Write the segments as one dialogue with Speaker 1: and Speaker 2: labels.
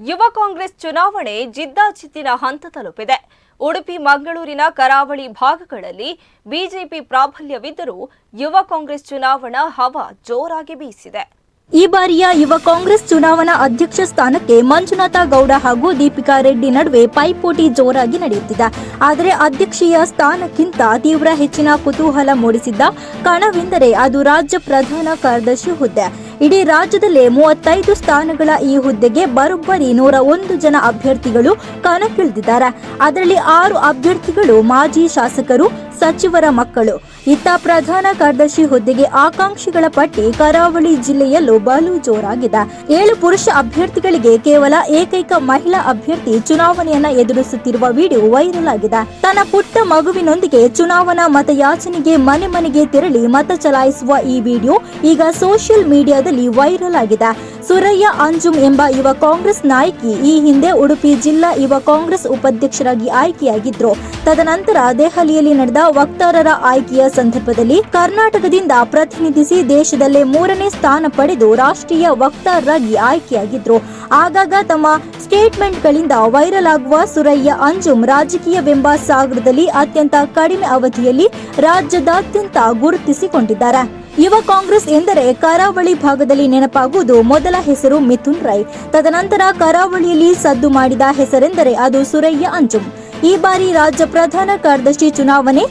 Speaker 1: ಯುವ ಕಾಂಗ್ರೆಸ್ ಚುನಾವಣೆ ಜಿದ್ದಾಜಿದ್ದಿನ ಹಂತ ತಲುಪಿದೆ. ಉಡುಪಿ, ಮಂಗಳೂರಿನ ಕರಾವಳಿ ಭಾಗಗಳಲ್ಲಿ ಬಿಜೆಪಿ ಪ್ರಾಬಲ್ಯವಿದ್ದರೂ ಯುವ ಕಾಂಗ್ರೆಸ್ ಚುನಾವಣಾ ಹವಾ ಜೋರಾಗಿ ಬೀಸಿದೆ.
Speaker 2: ಈ ಬಾರಿಯ ಯುವ ಕಾಂಗ್ರೆಸ್ ಚುನಾವಣಾ ಅಧ್ಯಕ್ಷ ಸ್ಥಾನಕ್ಕೆ ಮಂಜುನಾಥ ಗೌಡ ಹಾಗೂ ದೀಪಿಕಾ ರೆಡ್ಡಿ ನಡುವೆ ಪೈಪೋಟಿ ಜೋರಾಗಿ ನಡೆಯುತ್ತಿದೆ. ಆದರೆ ಅಧ್ಯಕ್ಷೀಯ ಸ್ಥಾನಕ್ಕಿಂತ ತೀವ್ರ ಹೆಚ್ಚಿನ ಕುತೂಹಲ ಮೂಡಿಸಿದ್ದ, ಕಣವೆಂದರೆ ಅದು ರಾಜ್ಯ ಪ್ರಧಾನ ಕಾರ್ಯದರ್ಶಿ ಹುದ್ದೆ. ಇಡೀ ರಾಜ್ಯದಲ್ಲೇ ಮೂವತ್ತೈದು ಸ್ಥಾನಗಳ ಈ ಹುದ್ದೆಗೆ ಬರೋಬ್ಬರಿ ನೂರ ಒಂದು ಜನ ಅಭ್ಯರ್ಥಿಗಳು ಕಣಕ್ಕಿಳಿದಿದ್ದಾರೆ. ಅದರಲ್ಲಿ ಆರು ಅಭ್ಯರ್ಥಿಗಳು ಮಾಜಿ ಶಾಸಕರು, ಸಚಿವರ ಮಕ್ಕಳು. ಇತ್ತ ಪ್ರಧಾನ ಕಾರ್ಯದರ್ಶಿ ಹುದ್ದೆಗೆ ಆಕಾಂಕ್ಷಿಗಳ ಪಟ್ಟಿ ಕರಾವಳಿ ಜಿಲ್ಲೆಯಲ್ಲೂ ಬಲು ಜೋರಾಗಿದೆ. ಏಳು ಪುರುಷ ಅಭ್ಯರ್ಥಿಗಳಿಗೆ ಕೇವಲ ಏಕೈಕ ಮಹಿಳಾ ಅಭ್ಯರ್ಥಿ ಚುನಾವಣೆಯನ್ನ ಎದುರಿಸುತ್ತಿರುವ ವಿಡಿಯೋ ವೈರಲ್ ಆಗಿದೆ. ತನ್ನ ಪುಟ್ಟ ಮಗುವಿನೊಂದಿಗೆ ಚುನಾವಣಾ ಮತಯಾಚನೆಗೆ ಮನೆ ಮನೆಗೆ ತೆರಳಿ ಮತ ಚಲಾಯಿಸುವ ಈ ವಿಡಿಯೋ ಈಗ ಸೋಷಿಯಲ್ ಮೀಡಿಯಾದಲ್ಲಿ ವೈರಲ್ ಆಗಿದೆ. ಸುರಯ್ಯ ಅಂಜುಮ್ ಎಂಬ ಯುವ ಕಾಂಗ್ರೆಸ್ ನಾಯಕಿ ಈ ಹಿಂದೆ ಉಡುಪಿ ಜಿಲ್ಲಾ ಯುವ ಕಾಂಗ್ರೆಸ್ ಉಪಾಧ್ಯಕ್ಷರಾಗಿ ಆಯ್ಕೆಯಾಗಿದ್ರು. ತದನಂತರ ದೆಹಲಿಯಲ್ಲಿ ನಡೆದ ವಕ್ತಾರರ ಆಯ್ಕೆಯ ಸಂದರ್ಭದಲ್ಲಿ ಕರ್ನಾಟಕದಿಂದ ಪ್ರತಿನಿಧಿಸಿ ದೇಶದಲ್ಲೇ ಮೂರನೇ ಸ್ಥಾನ ಪಡೆದು ರಾಷ್ಟ್ರೀಯ ವಕ್ತಾರರಾಗಿ ಆಯ್ಕೆಯಾಗಿದ್ರು. ಆಗಾಗ ತಮ್ಮ ಸ್ಟೇಟ್ಮೆಂಟ್ಗಳಿಂದ ವೈರಲ್ ಆಗುವ ಸುರಯ್ಯ ಅಂಜುಮ್ ರಾಜಕೀಯವೆಂಬ ಸಾಗರದಲ್ಲಿ ಅತ್ಯಂತ ಕಡಿಮೆ ಅವಧಿಯಲ್ಲಿ ರಾಜ್ಯದಾದ್ಯಂತ ಗುರುತಿಸಿಕೊಂಡಿದ್ದಾರೆ. ಯುವ ಕಾಂಗ್ರೆಸ್ ಎಂದರೆ ಕರಾವಳಿ ಭಾಗದಲ್ಲಿ ನೆನಪಾಗುವುದು ಮೊದಲ ಹೆಸರು ಮಿಥುನ್ ರೈ. ತದನಂತರ ಕರಾವಳಿಯಲ್ಲಿ ಸದ್ದು ಮಾಡಿದ ಹೆಸರೆಂದರೆ ಅದು ಸುರಯ್ಯ ಅಂಜುಮ್ ಈ ಬಾರಿ ರಾಜ್ಯ ಪ್ರಧಾನ ಕಾರ್ಯದರ್ಶಿ ಚುನಾವಣೆ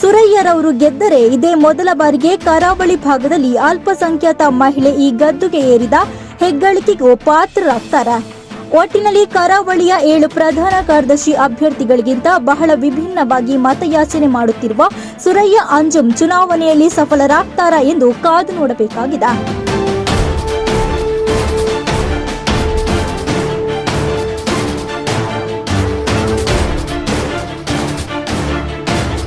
Speaker 2: ಸುರಯ್ಯರವರು ಗೆದ್ದರೆ ಇದೇ ಮೊದಲ ಬಾರಿಗೆ ಕರಾವಳಿ ಭಾಗದಲ್ಲಿ ಅಲ್ಪಸಂಖ್ಯಾತ ಮಹಿಳೆ ಈ ಗದ್ದುಗೆ ಏರಿದ ಹೆಗ್ಗಳಿಕೆಗೂ ಪಾತ್ರರಾಗ್ತಾರೆ. ಒಟ್ಟಿನಲ್ಲಿ ಕರಾವಳಿಯ ಏಳು ಪ್ರಧಾನ ಕಾರ್ಯದರ್ಶಿ ಅಭ್ಯರ್ಥಿಗಳಿಗಿಂತ ಬಹಳ ವಿಭಿನ್ನವಾಗಿ ಮತಯಾಚನೆ ಮಾಡುತ್ತಿರುವ ಸುರಯ್ಯ ಅಂಜುಂ ಚುನಾವಣೆಯಲ್ಲಿ ಸಫಲರಾಗ್ತಾರಾ ಎಂದು ಕಾದು ನೋಡಬೇಕಾಗಿದೆ.